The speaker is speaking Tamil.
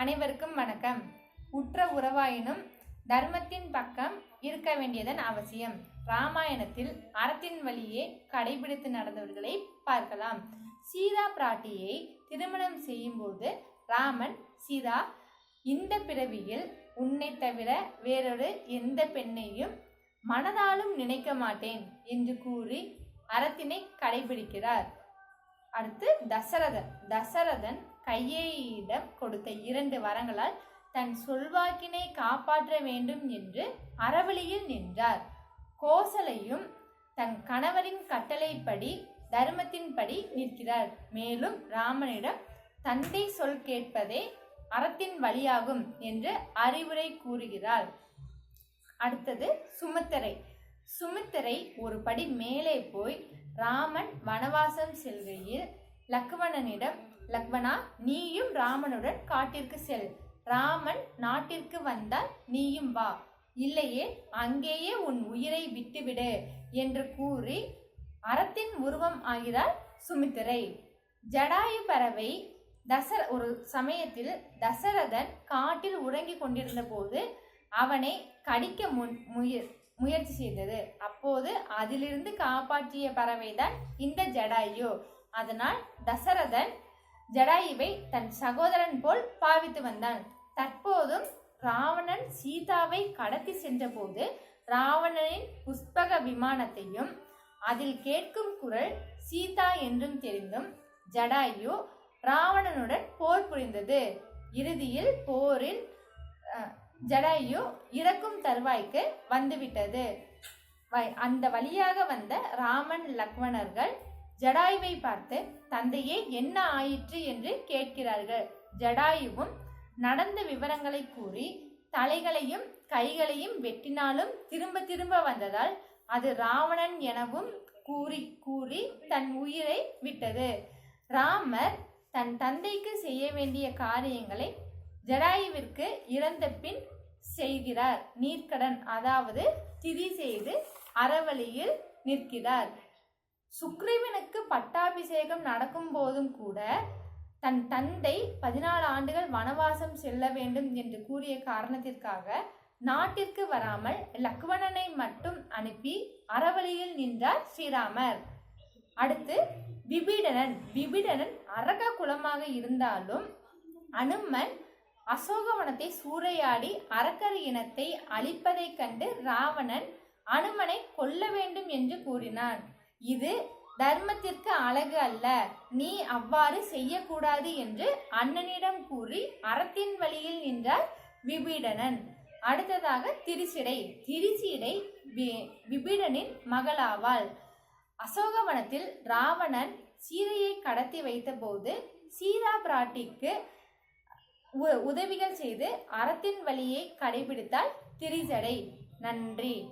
அனைவருக்கும் வணக்கம். உற்ற உறவாயினும் தர்மத்தின் பக்கம் இருக்க வேண்டியதன் அவசியம். ராமாயணத்தில் அறத்தின் வழியே கடைபிடித்து நடந்தவர்களை பார்க்கலாம். சீதா பிராட்டியை திருமணம் செய்யும்போது ராமன் சீதா இந்த பிறவியில் உன்னை தவிர வேறொரு எந்த பெண்ணையும் மனதாலும் நினைக்க மாட்டேன் என்று கூறி அறத்தினை கடைபிடிக்கிறார். அடுத்து தசரதன். தசரதன் கையேயிடம் கொடுத்த இரண்டு வரங்களால் தன் சொல்வாக்கினை காப்பாற்ற வேண்டும் என்று அறவழியில் நின்றார். கோசலையும் தன் கணவரின் கட்டளைப்படி தர்மத்தின்படி நிற்கிறார். மேலும் ராமனிடம் தந்தை சொல் கேட்பதே அறத்தின் வழியாகும் என்று அறிவுரை கூறுகிறார். அடுத்தது சுமித்திரை. சுமித்திரை ஒரு படி மேலே போய் ராமன் வனவாசம் செல்கையில் லக்வணனிடம் லக்வனா நீயும் ராமனுடன் காட்டிற்கு செல். ராமன் நாட்டிற்கு வந்தால் நீயும் வா. இல்லையே அங்கேயே உன் உயிரை விட்டுவிடு என்று கூறி அறத்தின் உருவம் ஆகிறார் சுமித்திரை. ஜடாயு பறவை தசர ஒரு சமயத்தில் தசரதன் காட்டில் உறங்கிக் கொண்டிருந்த போது அவனை கடிக்க முன் முயற் முயற்சி செய்தது. அப்போது அதிலிருந்து காப்பாற்றிய பறவைதான் இந்த ஜடாயு. அதனால் தசரதன் ஜடாயுவை தன் சகோதரன் போல் பாவித்து வந்தான். தற்போதும் ராவணன் சீதாவை கடத்தி சென்றபோது ராவணனின் புஷ்பக விமானத்தையும் அதில் கேட்கும் குரல் சீதா என்றும் தெரிந்தும் ஜடாயு ராவணனுடன் போர் புரிந்தது. இறுதியில் போரில் ஜடாயு இறக்கும் தருவாய்க்கு வந்துவிட்டது. வ- அந்த வழியாக வந்த ராமன் லக்வணர்கள் ஜடாயுவை பார்த்து தந்தையே என்ன ஆயிற்று? என்று கேட்கிறார்கள். ஜடாயுவும் நடந்த விவரங்களை கூறி தலைகளையும் கைகளையும் வெட்டினாலும் திரும்ப திரும்ப வந்ததால் அது ராவணன் எனவும் கூறி கூறி தன் உயிரை விட்டது. ராமர் தன் தந்தைக்கு செய்ய வேண்டிய காரியங்களை ஜடாயுவிற்கு இறந்த பின் செய்கிறார். நீர்க்கடன் அதாவது திதி செய்து அறவழியில் நிற்கிறார். சுக்ரீவனுக்கு பட்டாபிஷேகம் நடக்கும் போதும் கூட தன் தந்தை பதினாலு ஆண்டுகள் வனவாசம் செல்ல வேண்டும் என்று கூறிய காரணத்திற்காக நாட்டிற்கு வராமல் லக்வணனை மட்டும் அனுப்பி அறவழியில் நின்றார் ஸ்ரீராமர். அடுத்து விபீடனன். விபீடனன் அரக குலமாக இருந்தாலும் அனுமன் அசோகவனத்தை சூறையாடி அரக்கர் இனத்தை அழிப்பதைக் கண்டு ராவணன் அனுமனை கொல்ல வேண்டும் என்று கூறினான். இது தர்மத்திற்கு அழகு அல்ல. நீ அவ்வாறு செய்யக்கூடாது என்று அண்ணனிடம் கூறி அறத்தின் வழியில் நின்றார் விபீடனன். அடுத்ததாக திருச்சிடை. திருச்சிடை வி- விபீடனின் மகளாவாள். அசோகவனத்தில் ராவணன் சீதையை கடத்தி வைத்தபோது சீதா பிராட்டிக்கு உ- உதவிகள் செய்து அறத்தின் வழியை கடைபிடித்தால் திரிசடை நன்றி.